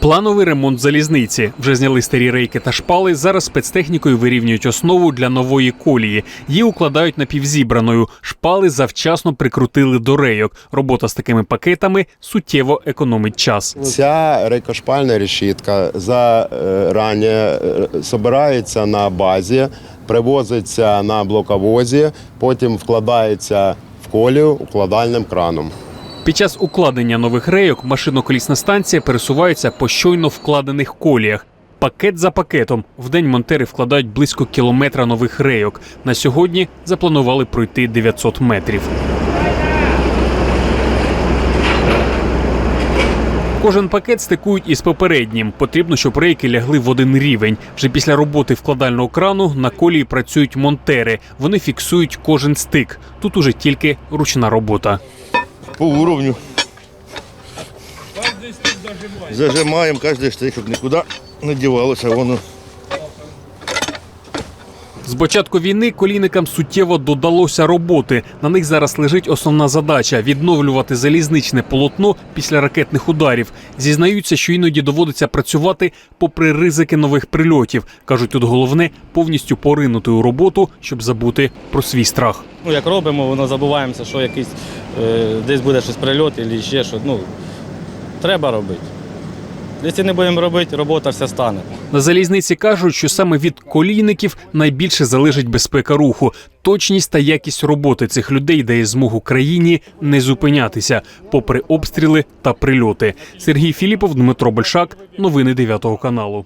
Плановий ремонт залізниці. Вже зняли старі рейки та шпали. Зараз спецтехнікою вирівнюють основу для нової колії. Її укладають напівзібраною. Шпали завчасно прикрутили до рейок. Робота з такими пакетами суттєво економить час. Ця рейкошпальна решітка зарані е, збирається на базі, привозиться на блоковозі, потім вкладається в колію укладальним краном. Під час укладення нових рейок машиноколісна станція пересувається по щойно вкладених коліях. Пакет за пакетом. Вдень монтери вкладають близько кілометра нових рейок. На сьогодні запланували пройти 900 метрів. Кожен пакет стикують із попереднім. Потрібно, щоб рейки лягли в один рівень. Вже після роботи вкладального крану на колії працюють монтери. Вони фіксують кожен стик. Тут уже тільки ручна робота. По уровню. Зажимаємо кожен штрих, щоб нікуди не дівалося воно. З початку війни колійникам суттєво додалося роботи. На них зараз лежить основна задача відновлювати залізничне полотно після ракетних ударів. Зізнаються, що іноді доводиться працювати попри ризики нових прильотів. кажуть, тут головне повністю поринути у роботу, щоб забути про свій страх. Ну, як робимо, воно забуваємося, що якийсь е, десь буде щось прильот або ще щось. Ну, треба робити. Якщо не будемо робити, робота вся стане. На залізниці кажуть, що саме від колійників найбільше залежить безпека руху. Точність та якість роботи цих людей дає змогу країні не зупинятися, попри обстріли та прильоти. Сергій Філіпов, Дмитро Большак, новини 9 каналу.